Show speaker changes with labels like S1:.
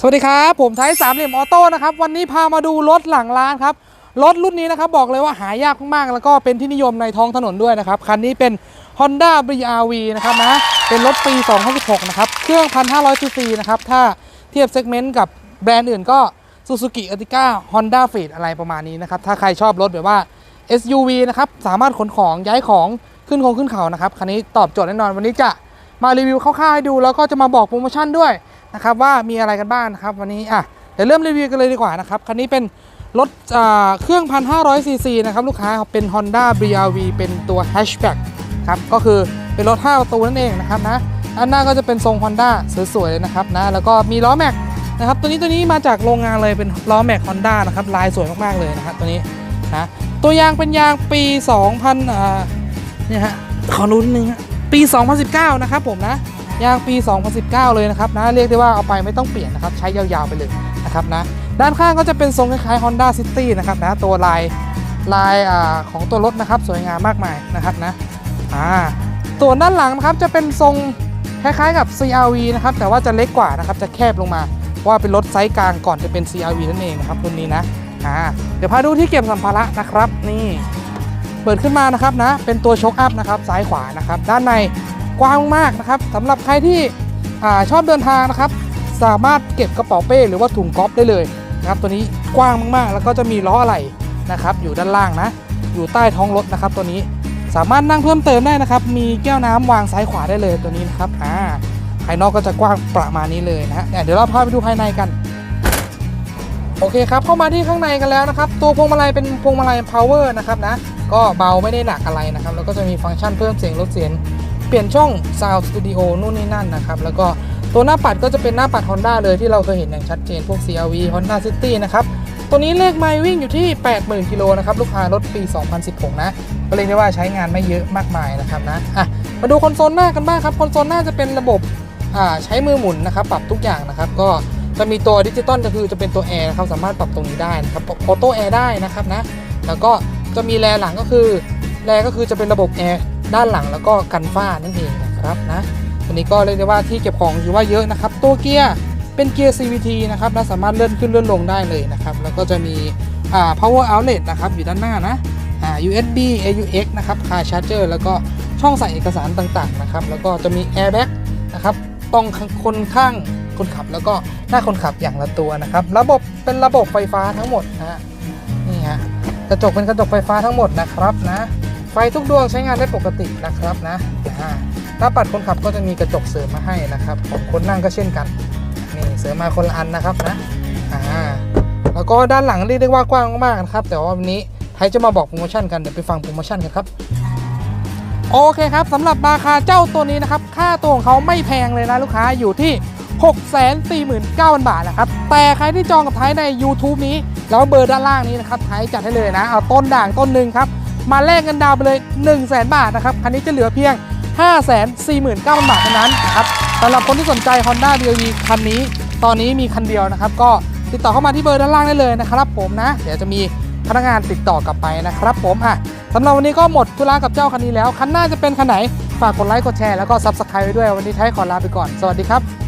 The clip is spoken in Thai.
S1: สวัสดีครับ ผมไทยสามเหลี่ยมออโต้นะครับวันนี้พามาดูรถหลังร้านครับรถรุ่นนี้นะครับบอกเลยว่าหายากมากๆแล้วก็เป็นที่นิยมในท้องถนนด้วยนะครับคันนี้เป็น Honda BRV นะครับนะเป็นรถปี 2016 นะครับเครื่อง 1,500 cc นะครับถ้าเทียบเซกเมนต์กับแบรนด์อื่นก็ Suzuki Ertiga Honda Fit อะไรประมาณนี้นะครับถ้าใครชอบรถแบบว่า SUV นะครับสามารถขนของย้ายของขึ้นคงขึ้นเขานะครับคันนี้ตอบโจทย์แน่นอนวันนี้จะมารีวิวคร่าวๆให้ดูแล้วก็จะมาบอกโปรโมชั่นด้วย นะครับว่ามีอะไรกันบ้างนะครับวันนี้อะเดี๋ยวเริ่มรีวิวกันเลยดีกว่านะครับคันนี้เป็นรถเครื่อง 1,500 ซีซีนะครับลูกค้าเป็น Honda BRV เป็นตัว hatchback ครับก็คือเป็นรถ 5 ประตูนั่นเองนะครับนะอันหน้าก็จะเป็นทรง Honda สวยๆเลยนะครับนะแล้วก็มีล้อแม็กนะครับตัวนี้ตัวนี้มาจากโรงงานเลยเป็นล้อแม็ก Honda นะครับลายสวยมากๆเลยนะครับตัวนี้นะตัวยางเป็นยางปี 2000อ่าเนี่ยฮะขอลุ้นนึงปี 2019 นะครับผมนะ ยางปี 2019 เลยนะครับนะเรียกได้ว่าเอาไปไม่ต้องเปลี่ยนนะครับใช้ยาวๆไปเลยนะครับนะด้านข้างก็จะเป็นทรงคล้ายๆ Honda City นะครับนะตัวลายลายอาของตัวรถนะครับสวยงามมากมายนะครับนะอ่าส่วนด้านหลังนะครับจะเป็นทรงคล้ายๆกับ CRV นะครับแต่ว่าจะเล็กกว่านะครับจะแคบลงมาว่าเป็นรถไซส์กลางก่อนจะเป็น CRV นั่นเองนะครับรุ่นนี้นะอ่าเดี๋ยวพาดูที่เก็บสัมภาระนะครับนี่เปิดขึ้นมานะครับนะเป็นตัวช็อคอัพนะครับซ้ายขวานะครับด้านใน กว้างมากนะครับสำหรับใครที่อชอบเดินทางนะครับ สามารถเก็บกระเป๋าเป้หรือว่าถุงก๊อฟได้เลยนะครับตัวนี้กว้างมากๆ แล้วก็จะมีล้ออะไหล่นะครับ อยู่ด้านล่างนะ อยู่ใต้ท้องรถนะครับ ตัวนี้สามารถนั่งเพิ่มเติมได้นะครับ มีแก้วน้ำวางซ้ายขวาได้เลยตัวนี้นะครับอ่าภายนอกก็จะกว้างประมาณนี้เลยนะฮะเนี่ยเดี๋ยวเราพาไปดูภายในกัน โอเคครับ เข้ามาที่ข้างในกันแล้วนะครับ ตัวพวงมาลัยเป็นพวงมาลัย power นะครับนะ ก็เบาไม่ได้หนักอะไรนะครับ แล้วก็จะมีฟังก์ชันเพิ่มเสียงลดเสียง เปลี่ยนช่อง sound studio นู่นนี่นั่นนะครับ แล้วก็ตัวหน้าปัดก็จะเป็นหน้าปัด Honda เลยที่เราเคยเห็นอย่างชัดเจนพวก CRV Honda City นะครับ ตัวนี้เลขไมล์วิ่งอยู่ที่ 80,000 กิโลนะครับ ลูกค้ารถปี 2016 นะ ก็เรียกได้ว่าใช้งานไม่เยอะมากมายนะครับนะอะมาดูคอนโซลหน้ากันบ้างครับ คอนโซลหน้าจะเป็นระบบอ่าใช้มือหมุนนะครับ ปรับทุกอย่างนะครับ ก็จะมีตัวดิจิตอลก็คือจะเป็นตัวแอร์นะครับ สามารถปรับตรงนี้ได้นะครับออโต้แอร์ได้นะครับนะ แล้วก็จะมีแรหลังก็คือแรก็คือจะเป็นระบบแอร์ ด้านหลังแล้วก็กันฝ้านั่นเองนะครับนะตัวนี้ก็เรียกได้ว่าที่เก็บของถือว่าเยอะนะครับ ตัวเกียร์เป็นเกียร์ CVT นะครับและสามารถเลื่อนขึ้นเลื่อนลงได้เลยนะครับ แล้วก็จะมีอ่า power outlet นะครับอยู่ด้านหน้านะอ่า USB AUX นะครับ car charger แล้วก็ช่องใส่เอกสารต่างๆนะครับแล้วก็จะมี airbag นะครับต้องคนข้างคนขับแล้วก็หน้าคนขับอย่างละตัวนะครับ ระบบเป็นระบบไฟฟ้าทั้งหมดนะฮะนี่ฮะกระจกเป็นกระจกไฟฟ้าทั้งหมดนะครับนะ ไฟทุกดวงใช้งานได้ปกตินะครับนะหน้าปัดคนขับก็จะมีกระจกเสริมมาให้นะครับของคนนั่งก็เช่นกันนี่เสริมมาคนละอันนะครับนะอ่าแล้วก็ด้านหลังเรียกได้ว่ากว้างมากๆนะครับ แต่ว่าวันนี้ไทยจะมาบอกโปรโมชั่นกันเดี๋ยวไปฟังโปรโมชั่นกันครับโอเคครับสำหรับราคาเจ้าตัวนี้นะครับ ค่าตัวของเขาไม่แพงเลยนะลูกค้าอยู่ที่ 649,000 บาทนะครับ แต่ใครที่จองกับไทยใน YouTube นี้ แล้วเบอร์ด้านล่างนี้นะครับ ไทยจัดให้เลยนะ เอาต้นด่างต้นหนึ่งครับ มาแลกเงินดาวไปเลย 1 0 0 0 0แบาทนะครับ คันนี้จะเหลือเพียง 549,000 บาทเท่านั้นครับสำหรับคนที่สนใจ Honda BRV คันนี้ตอนนี้มีคันเดียวนะครับ ก็ติดต่อเข้ามาที่เบอร์ด้านล่างได้เลยนะครับผมนะ เดี๋ยวจะมีพนักงานติดต่อกลับไปนะครับผมอะสำหรับวันนี้ก็หมดธุระกับเจ้าคันนี้แล้ว คันหน้าจะเป็นคันไหน ฝากกดไลค์กดแชร์แล้วก็ Subscribe ไว้ด้วย วันนี้ไทยขอลาไปก่อน สวัสดีครับ